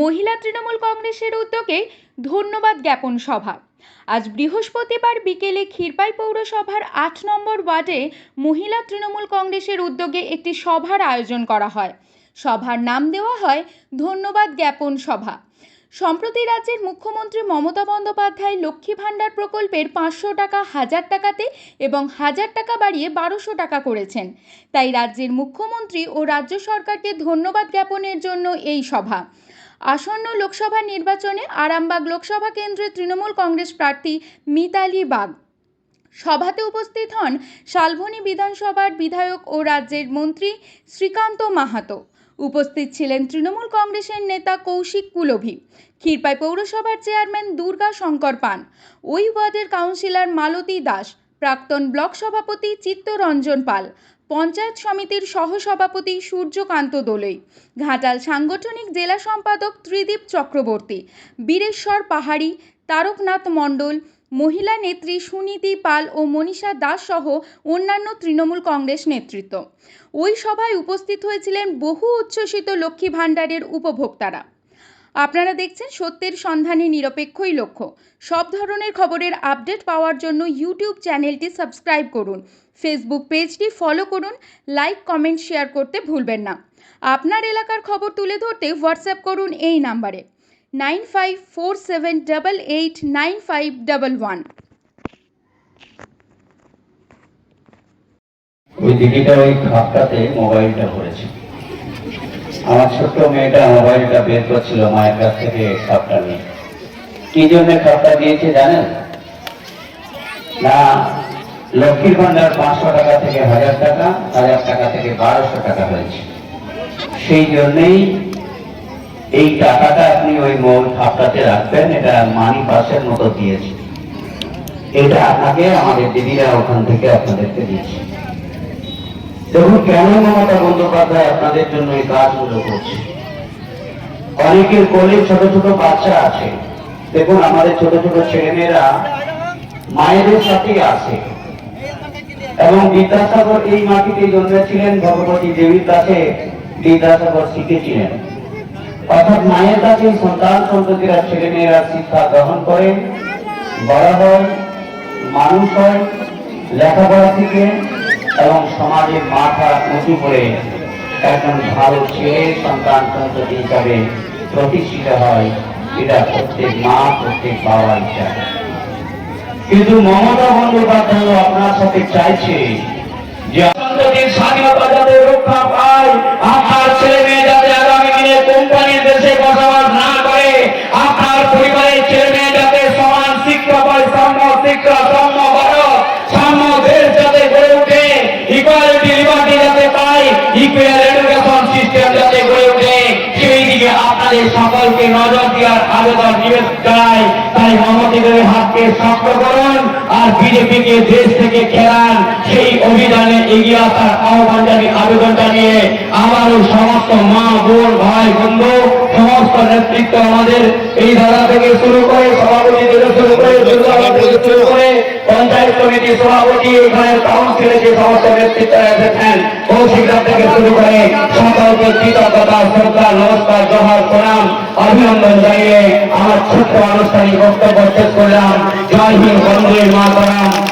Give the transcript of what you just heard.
মহিলা তৃণমূল কংগ্রেসের উদ্যোগে ধন্যবাদ জ্ঞাপন সভা। আজ বৃহস্পতিবার বিকেলে ক্ষীরপাই পৌরসভার আট নম্বর ওয়ার্ডে মহিলা তৃণমূল কংগ্রেসের উদ্যোগে একটি সভার আয়োজন করা হয়। সভার নাম দেওয়া হয় ধন্যবাদ জ্ঞাপন সভা। সম্প্রতি রাজ্যের মুখ্যমন্ত্রী মমতা বন্দ্যোপাধ্যায় লক্ষ্মী ভাণ্ডার প্রকল্পের পাঁচশো টাকা, হাজার টাকাতে এবং হাজার টাকা বাড়িয়ে বারোশো টাকা করেছেন। তাই রাজ্যের মুখ্যমন্ত্রী ও রাজ্য সরকারকে ধন্যবাদ জ্ঞাপনের জন্য এই সভা। আসন্ন লোকসভা নির্বাচনে আরামবাগ লোকসভা কেন্দ্রের তৃণমূল কংগ্রেস প্রার্থী মিতালি বাগ। সভাতে উপস্থিত হন শালবনী বিধানসভার বিধায়ক ও রাজ্যের মন্ত্রী শ্রীকান্ত মাহাতো। উপস্থিত ছিলেন তৃণমূল কংগ্রেসের নেতা কৌশিক কুলভি, ক্ষীরপাই পৌরসভার চেয়ারম্যান দুর্গা শঙ্কর পান, ওই ওয়ার্ডের কাউন্সিলর মালতী দাস প্রাক্তন ব্লক সভাপতি চিত্তরঞ্জন পাল, পঞ্চায়েত সমিতির সহসভাপতি সূর্যকান্ত দোলই, ঘাটাল সাংগঠনিক জেলা সম্পাদক ত্রিদীপ চক্রবর্তী, বীরেশ্বর পাহাড়ি, তারকনাথ মণ্ডল, মহিলা নেত্রী সুনীতি পাল ও মনীষা দাস সহ অন্যান্য তৃণমূল কংগ্রেস নেতৃত্ব। ওই সভায় উপস্থিত হয়েছিলেন বহু উচ্ছ্বসিত লক্ষ্মী ভাণ্ডারের উপভোক্তারা। আপনারা দেখছেন সত্যের সন্ধানে নিরপেক্ষই লক্ষ্য। সব ধরনের খবরের আপডেট পাওয়ার জন্য ইউটিউব চ্যানেলটি সাবস্ক্রাইব করুন। ফেসবুক পেজটি ফলো করুন, লাইক, কমেন্ট, শেয়ার করতে ভুলবেন না। আপনার এলাকার খবর তুলে ধরতে হোয়াটসঅ্যাপ করুন এই নাম্বারে। Nine five four seven eight, nine five one. ওই দিদিটা ওই খাপটাতে মোবাইলটা পড়েছে আমার ছোট্ট মেয়েটা মোবাইলটা বের করছিল, মায়ের কাছ থেকে খাপটা নিয়ে। কি জন্য খাপটা দিয়েছে জানেন? না লক্ষ্মীর ভান্ডার পাঁচশো টাকা থেকে হাজার টাকা হাজার টাকা থেকে বারোশো টাকা হয়েছে। সেই জন্যেই এই টাকাটা আপনি ওই মোল খাপটাতে রাখবেন, এটা মানি পাসের মতো দিয়েছে। এটা আপনাকে আমাদের দিদিরা ওখান থেকে আপনাদেরকে দিয়েছে। দেখুন কেন মমতা বন্দ্যোপাধ্যায় আপনাদের জন্য এই কাজগুলো করছে? অনেকের কোলে ছোট ছোট বাচ্চা আছে। দেখুন, আমাদের ছোট ছোট ছেলেমেয়েরা মায়েদের সাথেই আছে। এবং বিদ্যাসাগর এই মাটিতে জন্মেছিলেন, ভগবতী দেবীর কাছে বিদ্যাসাগর শিখেছিলেন। অর্থাৎ মায়ের কাছে সন্তান সন্ততিরা ছেলেমেয়েরা শিক্ষা গ্রহণ করে বড় হয়, মানুষ হয়, লেখাপড়া শিখে এবং সমাজের মাথা উঁচু করে একজন ভালো ছেলে সন্তান সন্ততি হিসাবে প্রতিষ্ঠিত হয়, এটা প্রত্যেক মা, প্রত্যেক বাবার ইচ্ছা। কিন্তু মমতা বন্দ্যোপাধ্যায় আপনার সাথে চাইছে যে সন্ততির স্বাধীনতা যাতে রক্ষা পায়, আপনার ছেলে মেয়ে যাতে আগামী দিনে কোম্পানির দেশে বসবাস না করে, আপনার পরিবারের ছেলে মেয়ে যাতে সমান শিক্ষা পায় সাম্য শিক্ষা আপনাদের সকলকে নজর দেওয়ার আবেদন নিবেদন চায় তাই মমতা দেবীর হাতকে শক্ত করুন আর বিজেপিকে দেশ থেকে খেলান। সেই অভিযানে এগিয়ে আসার আহ্বান জানিয়ে, আবেদন জানিয়ে আমারও সমস্ত মা, বোন, ভাই, বন্ধু, সমস্ত নেতৃত্ব আমাদের এই ধারা থেকে শুরু করে সভাপতি সভাপতি এখানে কাউন্সিলে যে সমস্ত নেতৃত্ব এসেছেন কৌশিকরা থেকে শুরু করে সকলকে কৃতজ্ঞতা, শ্রদ্ধা, নমস্কার, জোহার, প্রণাম, অভিনন্দন জানিয়ে আমার ছোট্ট আনুষ্ঠানিক বক্তব্য শেষ করলাম। জয় হিন্দ, বন্দে মাতারাম।